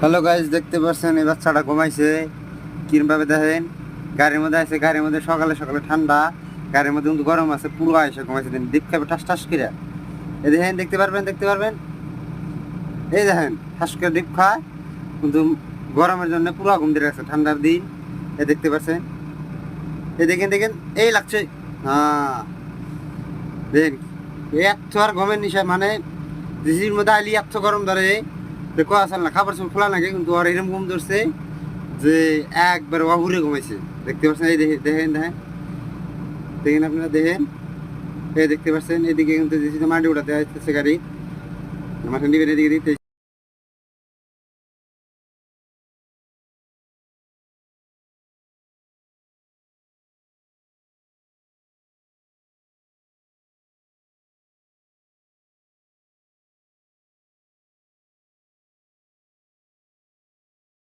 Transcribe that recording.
Hello guys দেখতে পাচ্ছেন এই বাচ্চাটা ঘুমাইছে। কিরমভাবে দেখেন? গাড়ির মধ্যে আছে, গাড়ির মধ্যে সকালে সকালে ঠান্ডা, গাড়ির মধ্যে কিন্তু গরম আছে, পুরো আইসে ঘুমাইছে দিন। দীপ খাবে, ঠাস ঠাস করে এই দেখেন, দেখতে পারবেন দেখতে পারবেন? এই দেখেন, ঠাস করে দীপ খায়, কিন্তু গরমের জন্য পুরো ঘুম দিয়ে রাখছে ঠান্ডার দিন। এ দেখতে পাচ্ছেন? এই দেখেন দেখেন, এই লাগছে। হ্যাঁ। দেখেন এত আর গমের নিশা মানে দিদির মধ্যে আইলি এত গরম ধরে। দেখো, আসল না, খাবার সময় খোলা নাকি, কিন্তু আর এরকম ঘুম ধরছে যে একবার অহুরে ঘুমাইছে। দেখতে পাচ্ছেন, এই দেখে দেখেন দেখেন। দেখেন আপনারা, দেখেন। এই দেখতে পাচ্ছেন, এদিকে কিন্তু মাটি উঠাতে আসতেছে গাড়ি নিবেন এদিকে দিতে